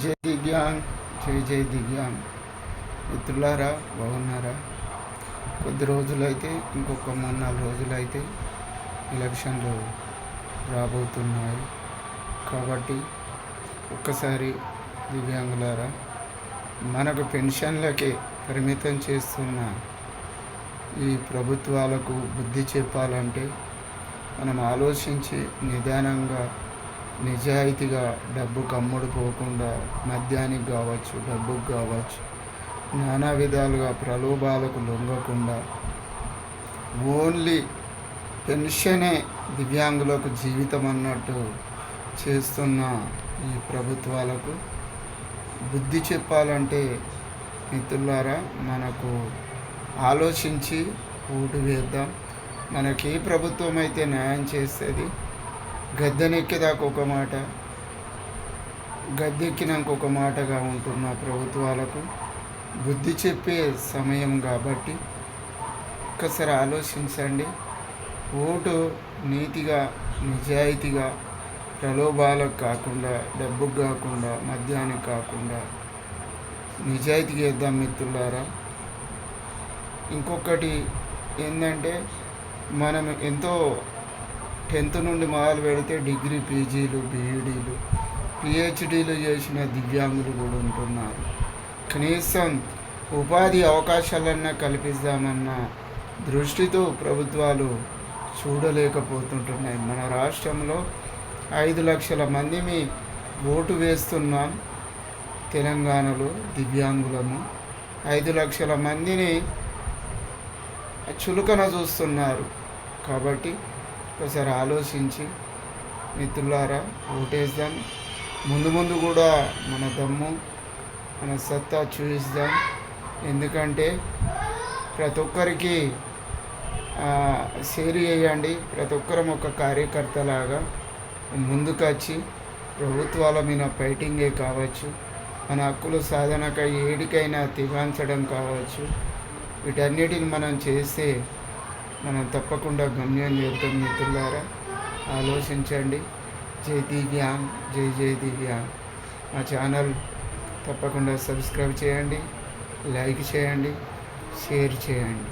జై దివ్యాంగ్ జై జై దివ్యాంగ్. మిత్రులారా బాగున్నారా? కొద్ది రోజులైతే ఇంకొక మూడు నాలుగు రోజులైతే ఎలక్షన్లు రాబోతున్నాయి. కాబట్టి ఒక్కసారి దివ్యాంగులారా మనకు పెన్షన్లకే పరిమితం చేస్తున్న ఈ ప్రభుత్వాలకు బుద్ధి చెప్పాలంటే మనం ఆలోచించి నిదానంగా నిజాయితీగా డబ్బు కమ్ముడు పోకుండా మద్యానికి కావచ్చు డబ్బుకు కావచ్చు నానా విధాలుగా ప్రలోభాలకు లొంగకుండా ఓన్లీ పెన్షనే దివ్యాంగులకు జీవితం అన్నట్టు చేస్తున్న ఈ ప్రభుత్వాలకు బుద్ధి చెప్పాలంటే మిత్రులారా మనకు ఆలోచించి ఓటు వేద్దాం. మనకి ఏ ప్రభుత్వం అయితే న్యాయం చేస్తుంది గద్దెనెక్కేదాకా ఒక మాట. గద్దెక్కినాక ఒక మాటగా ఉంటున్న ప్రభుత్వాలకు బుద్ధి చెప్పే సమయం కాబట్టి ఒక్కసారి ఆలోచించండి. ఓటు నీతిగా నిజాయితీగా ప్రలోభాలకు కాకుండా డబ్బుకు కాకుండా మద్యానికి కాకుండా నిజాయితీగా వేద్దాం మిత్రులారా. ఇంకొకటి ఏంటంటే మనం ఎంతో టెన్త్ నుండి మొదలు పెడితే డిగ్రీ పీజీలు బీఈడీలు పిహెచ్డీలు చేసిన దివ్యాంగులు కూడా ఉంటున్నారు. కనీసం ఉపాధి అవకాశాలన్నా కల్పిద్దామన్న దృష్టితో ప్రభుత్వాలు చూడలేకపోతుంటున్నాయి. మన రాష్ట్రంలో ఐదు లక్షల మందిని ఓటు వేస్తున్నాం తెలంగాణలో దివ్యాంగులము. ఐదు లక్షల మందిని చులకన చూస్తున్నారు. కాబట్టి ఒకసారి ఆలోచించి మిత్రులారా ఓటేద్దాం. ముందు ముందు కూడా మన దమ్ము మన సత్తా చూపిద్దాం ఎందుకంటే ప్రతి ఒక్కరికి షేర్ చేయండి. ప్రతి ఒక్కరం ఒక కార్యకర్తలాగా ముందుకొచ్చి ప్రభుత్వాల మీద ఫైటింగే కావచ్చు. మన హక్కులు సాధనకై ఏడికైనా తిగాంచడం కావచ్చు. వీటన్నిటిని మనం చేస్తే మనం తప్పకుండా గమ్యం చేద్దాం మిత్రులారా ఆలోచించండి. జై దివ్యాం జై జై దివ్యాం. మా ఛానల్ తప్పకుండా సబ్స్క్రైబ్ చేయండి లైక్ చేయండి షేర్ చేయండి.